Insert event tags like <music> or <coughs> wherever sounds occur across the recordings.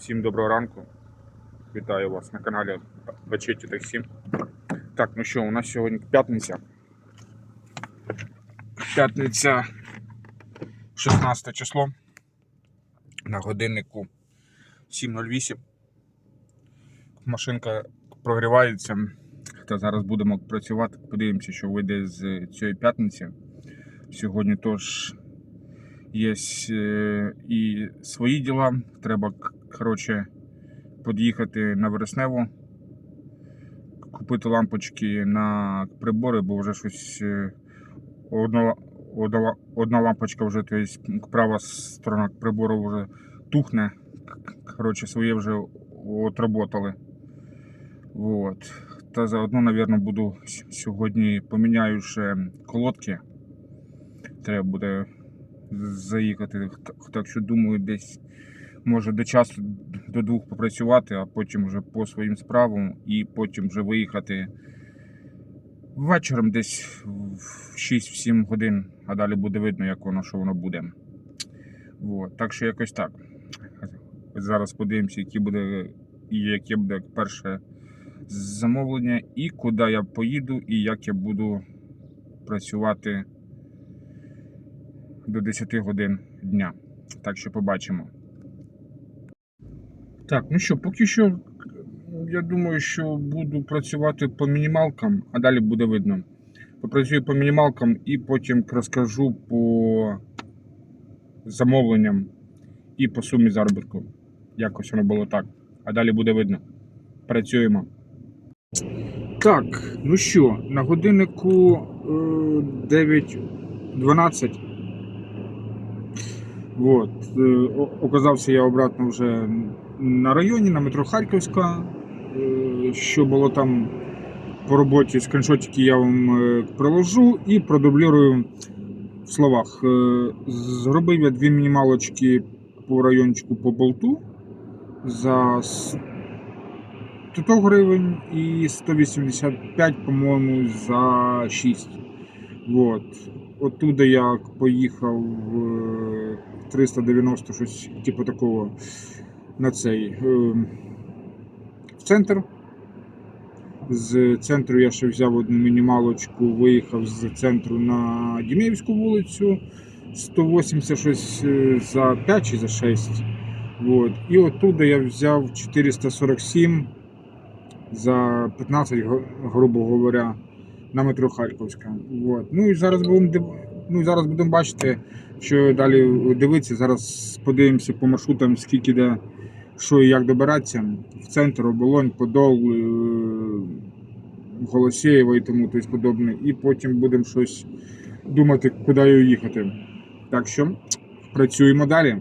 Всім доброго ранку. Вітаю вас на каналі Бачеті Таксі. Так, ну що, у нас сьогодні п'ятниця. П'ятниця 16 число. На годиннику 7.08. Машинка прогрівається. Та зараз будемо працювати. Подивимося, що вийде з цієї п'ятниці. Сьогодні тож є е, і свої діла. Треба, коротше, під'їхати на Вересневу, купити лампочки на прибори, бо вже щось е, одна, одна, одна лампочка вже, то есть, права сторона прибору вже тухне. Коротше, своє вже отработали. Вот. Та заодно, напевно, буду сьогодні поміняю ще колодки. Треба буде заїхати. Так що думаю, десь може до часу до двох попрацювати, а потім вже по своїм справам і потім вже виїхати вечором десь в 6-7 годин, а далі буде видно, як воно, що воно буде. Вот. Так що якось так. Зараз подивимося, які буде, яке буде перше замовлення, і куди я поїду, і як я буду працювати до 10 годин дня. Так що побачимо. Так, ну що, поки що, я думаю, що буду працювати по мінімалкам, а далі буде видно. Попрацюю по мінімалкам і потім розкажу по замовленням і по сумі заробітку. Якось воно було так. А далі буде видно. Працюємо. Так, ну що, на годиннику е, 9.12. Вот. е, Оказався я обратно вже на районі, на метро Харківська. Е, Що було там по роботі, скріншотики я вам е, приложу і продублірую в словах. Е, Зробив я дві мінімалочки по райончику по болту за 100 гривень і 185, по-моєму, за 6. Вот. Оттуда я поїхав е, 390 щось, типу такого на цей е, в центр. З центру я ще взяв одну мінімалочку, виїхав з центру на Дімєвську вулицю 180 щось е, за 5 чи за 6. Вот. І оттуда я взяв 447 за 15, грубо говоря, на метро Харківська. Вот. Ну і зараз будемо ну, зараз будемо бачити, що далі дивитися. Зараз подивимося по маршрутам, скільки де, що і як добиратися. В центр, оболонь, Подол, е, Голосєєва і тому тобто подобне. І потім будемо щось думати, куди їхати. Так що працюємо далі.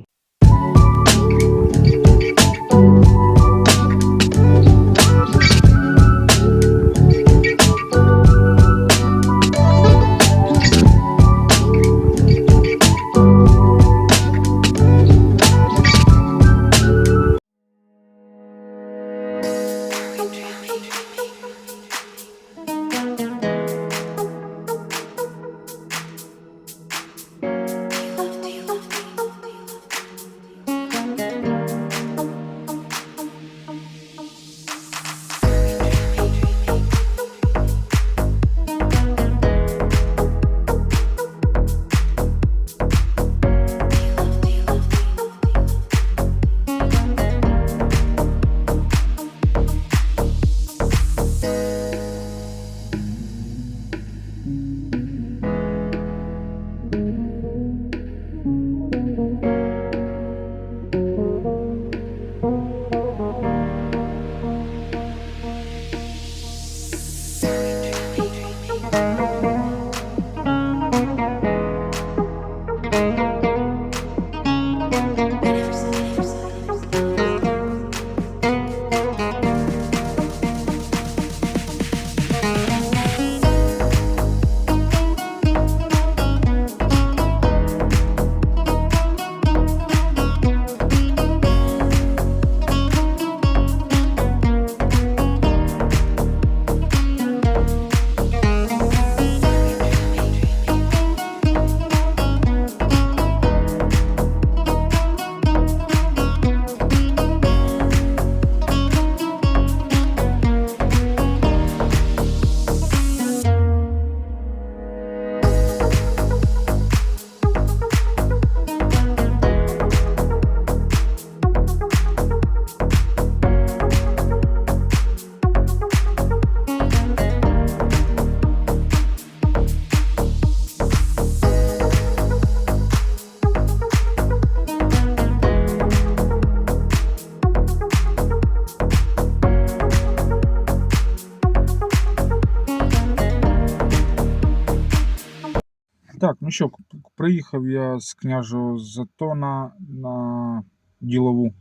Ну що, приїхав я з княжого Затона на ділову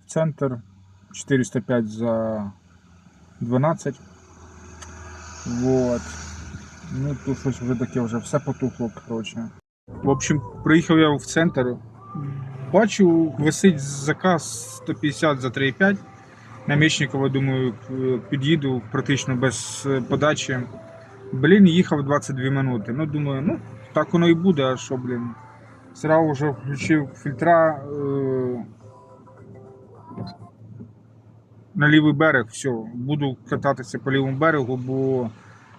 в центр 405 за 12. Вот. Ну, тут щось вже таке вже все потухло, коротше. В общем, приїхав я в центр. Бачу, висить заказ 150 за 3,5. На Мечникова, думаю, під'їду практично без е, подачі. Блін, їхав 22 минути. Ну, думаю, ну, так воно і буде, а що, блін. Сразу вже включив фільтра е- на лівий берег, все, буду кататися по лівому берегу, бо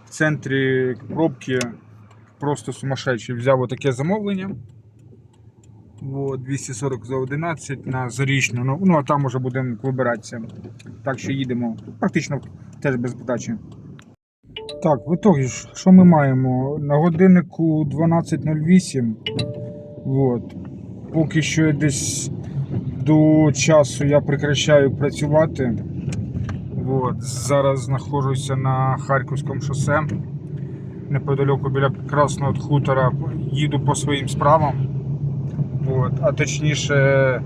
в центрі пробки просто сумасшедші. Взяв отаке замовлення. Вот, 240 за 11 на зарічну. Ну, ну а там уже будемо вибиратися. Так що їдемо. Практично теж без подачі. Так, в итогі, ж, що ми маємо? На годиннику 12.08. Вот. Поки що я десь до часу я прекращаю працювати. Вот. Зараз знаходжуся на Харківському шосе. Неподалеку біля Красного хутора їду по своїм справам. Вот. А точніше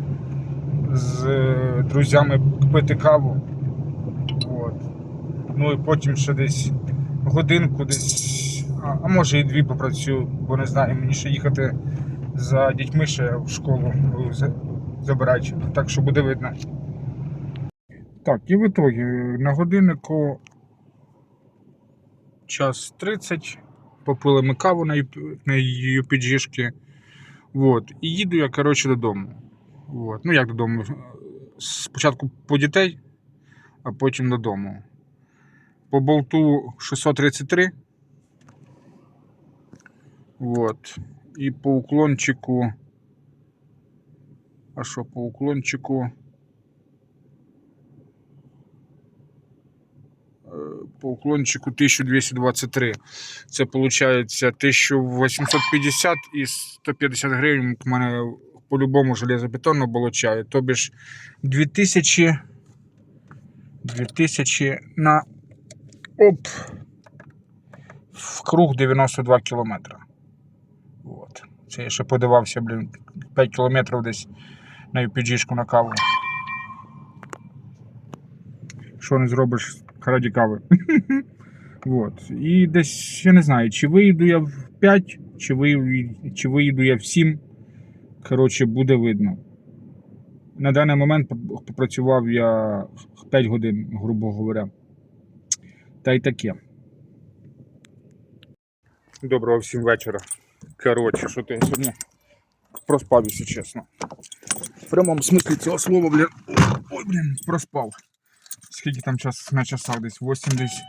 з е, друзями пити каву. Вот. Ну і потім ще десь годинку, десь, а, може і дві попрацюю, бо не знаю, мені ще їхати за дітьми ще в школу за- забирати. Так що буде видно. Так, і в итогі на годиннику час 30. Попили ми каву на, UPG-шки. Вот. І їду я, коротше, додому. Вот. Ну як додому? Спочатку по дітей, а потім додому. По болту 633. Вот. І по уклончику. А що по уклончику? Е, По уклончику 1223. Це виходить 1850 і 150 гривень у мене по-любому железобетонно було чаю. Тобі ж 2000 2000 на оп в круг 92 кілометри. От. Це я ще подивався, блін, 5 кілометрів десь на UPG-шку на каву. Що не зробиш раді кави. <laughs> От. І десь, я не знаю, чи виїду я в 5, чи, ви, чи виїду я в 7. Коротше, буде видно. На даний момент попрацював я 5 годин, грубо говоря. Та й таке. Доброго всім вечора. Коротше, що ти сьогодні проспав, якщо чесно. В прямому смислі цього слова, блін. Ой, блін, проспав. Скільки там час на часах десь? 8 десь.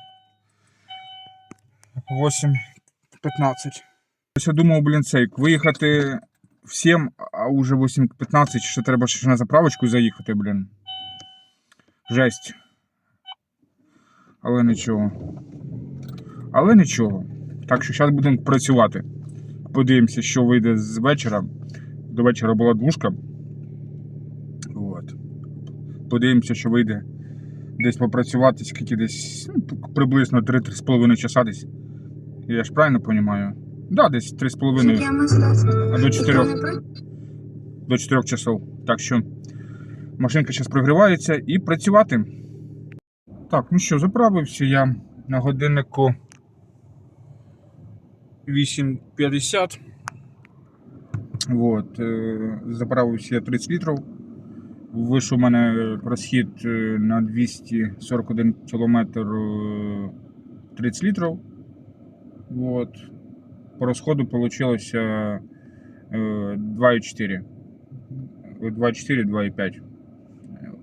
8, 15. Ось я думав, блін, цей, виїхати в 7, а уже 8.15, ще треба ще на заправочку заїхати, блін. Жесть. Але нічого. Але нічого. Так що зараз будемо працювати. Подивимося, що вийде з вечора. До вечора була двушка. От. Подивимося, що вийде. Десь попрацювати, скільки десь ну, приблизно 3-3,5 часа десь. Я ж правильно розумію? Да, десь 3,5 Життя до 4 Ніхто не проти? до 4 часов. Так що машинка зараз прогрівається і працювати. Так, ну що, заправився я на годиннику 8.50. Вот, е, заправився я 30 літрів. Вийшов у мене розхід е, на 241 кілометр е, 30 літрів. Вот. По розходу вийшло 2,4. 2,4, 2,5.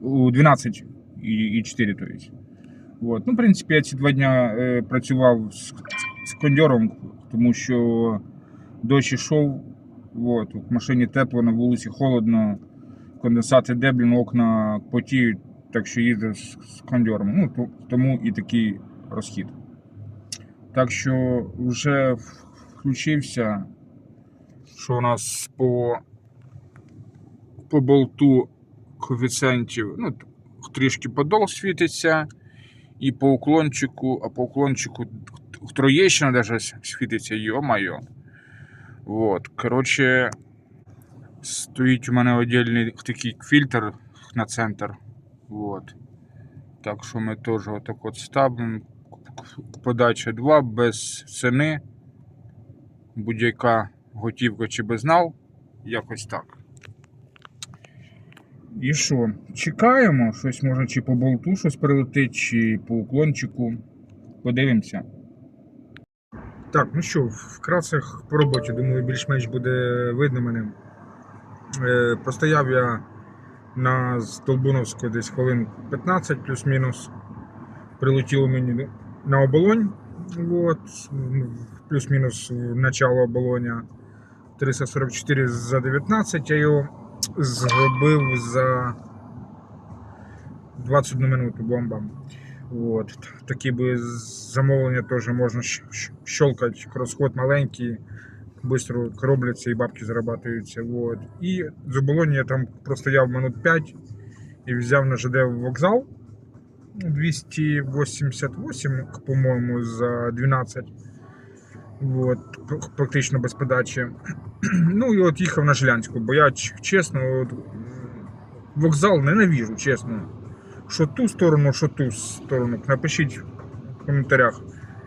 У 12 і, і 4, то есть. Вот. Ну, в принципі, я ці два дня е, працював з, з кондьором, тому що дощ ішов. Вот. В машині тепло, на вулиці холодно, конденсат іде, блін, окна потіють, так що їздив з, з кондьором. Ну, то, тому і такий розхід. Так що вже включився що у нас по, по болту коефіцієнтів, ну, трішки подол світиться, і по уклончику, а по уклончику Троєщина навіть світиться, йо-майо. Вот, коротше, стоїть у мене віддільний такий фільтр на центр. Вот. Так що ми теж отак от ставимо. Подача 2 без ціни. Будь-яка готівка чи безнал. Якось так. І що? Чекаємо. Щось може чи по болту щось прилетить, чи по уклончику. Подивимося. Так, ну що, вкратце по роботі, думаю, більш-менш буде видно мене. Е, простояв я на Столбуновську десь хвилин 15 плюс-мінус. Прилетіло мені на оболонь. От, плюс-мінус начало оболоня 344 за 19. Я його зробив за 21 минуту бомба. От. Такі би замовлення теж можна щелкати, розход маленький, швидко робляться і бабки зарабатуються. От. І з оболоні я там простояв минут 5 і взяв на ЖД вокзал 288, по-моєму, за 12. От, практично без подачі. Ну і от їхав на Жилянську, бо я чесно, от, вокзал ненавіжу, чесно. Що ту сторону, що ту сторону. Напишіть в коментарях,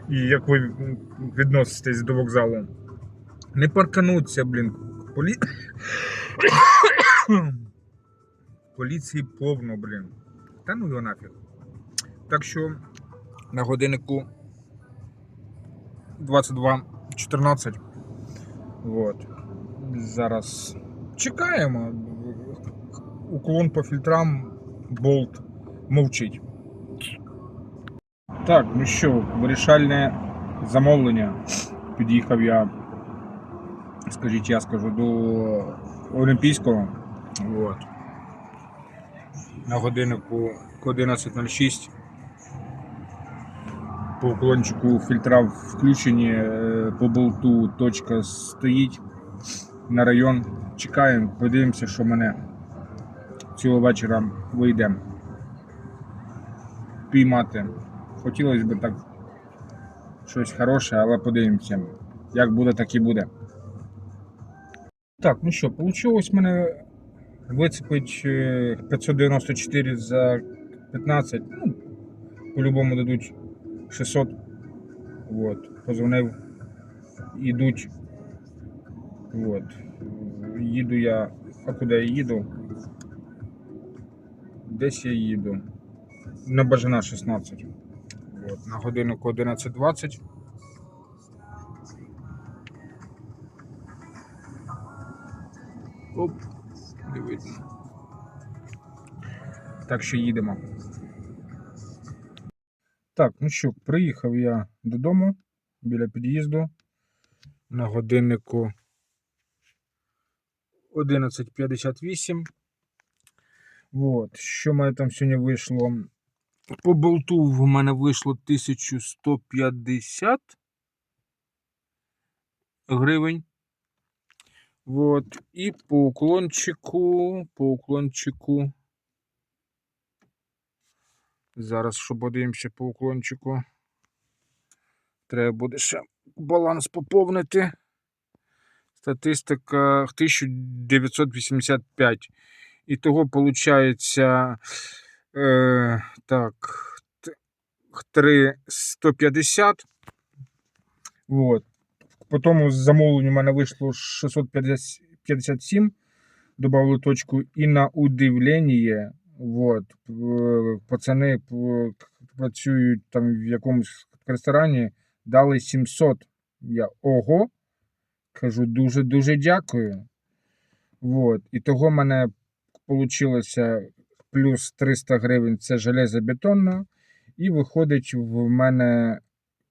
і як ви відноситесь до вокзалу. Не паркануться, блін. Полі... <coughs> Поліції повно, блін. Та ну його нафіг. Так що на годиннику 22.14. Вот. Зараз чекаємо. Уклон по фільтрам, болт мовчить. Так, ну що, вирішальне замовлення. Під'їхав я, скажіть, я скажу, до Олімпійського. Вот. На годиннику 11.06. По уклончику фільтра включені, е, по болту точка стоїть на район. Чекаємо, подивимося, що мене цього вечора вийде піймати. Хотілося б так щось хороше, але подивимося. Як буде, так і буде. Так, ну що, вийшло мене вицепить е, 594 за 15. Ну, по-любому дадуть 600. Вот. Позвонив. Ідуть. Вот. Їду я. А куди я їду? Десь я їду. На Бажана 16. Вот. На годиннику 11.20. Оп, не видно. Так що їдемо. Так, ну що, приїхав я додому біля під'їзду. На годиннику 11.58. Вот. Що в мене там сьогодні вийшло? По болту в мене вийшло 1150 гривень. Вот. І по уклончику, по уклончику. Зараз що подивимося по уклончику. Треба буде ще баланс поповнити. Статистика 1985. І того виходить е, так, 350. Вот. По тому замовленню в мене вийшло 657. Добавили точку. І на удивлення, вот, е, пацани працюють там в якомусь ресторані, дали 700. Я ого. Кажу, дуже-дуже дякую. Вот. І того в мене вийшло плюс 300 гривень це железобетонна. І виходить в мене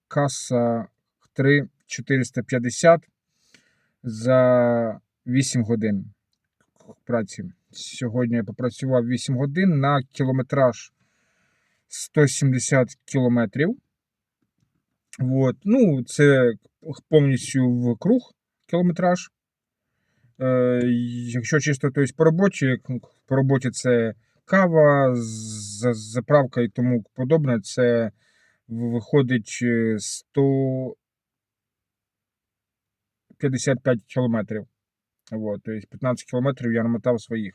каса 3,450 за 8 годин праці. Сьогодні я попрацював 8 годин на кілометраж 170 кілометрів. Вот. Ну, це повністю в круг кілометраж. Е, якщо чисто тобто по роботі, по роботі це кава, за- заправка і тому подобне, це виходить е, 100 55 кілометрів. Вот, тобто 15 кілометрів я намотав своїх.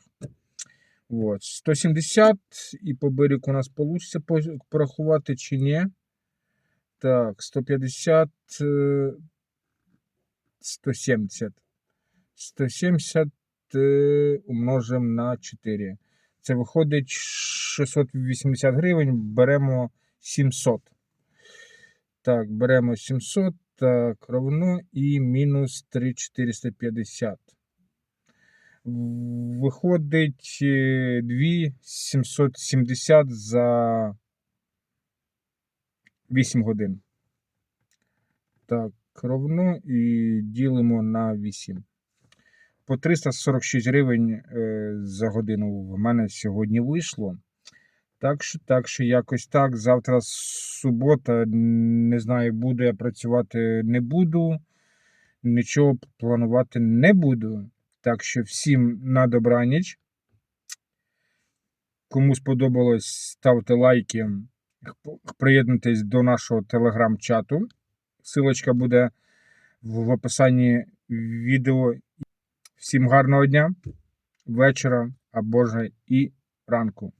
Вот. 170 і по берегу у нас вийде порахувати чи ні. Так, 150, е, 170. 170 е, умножимо на 4. Це виходить 680 гривень, беремо 700. Так, беремо 700, так, равно і мінус 3450. Виходить е, 2770 за 8 годин. Так, равно і ділимо на 8. По 346 гривень е, за годину в мене сьогодні вийшло. Так що, так що якось так. Завтра субота, не знаю, буду я працювати, не буду. Нічого планувати не буду. Так що всім на добраніч. Кому сподобалось, ставте лайки, приєднуйтесь до нашого телеграм-чату. Силочка буде в описанні відео. Всім гарного дня, вечора або ж і ранку.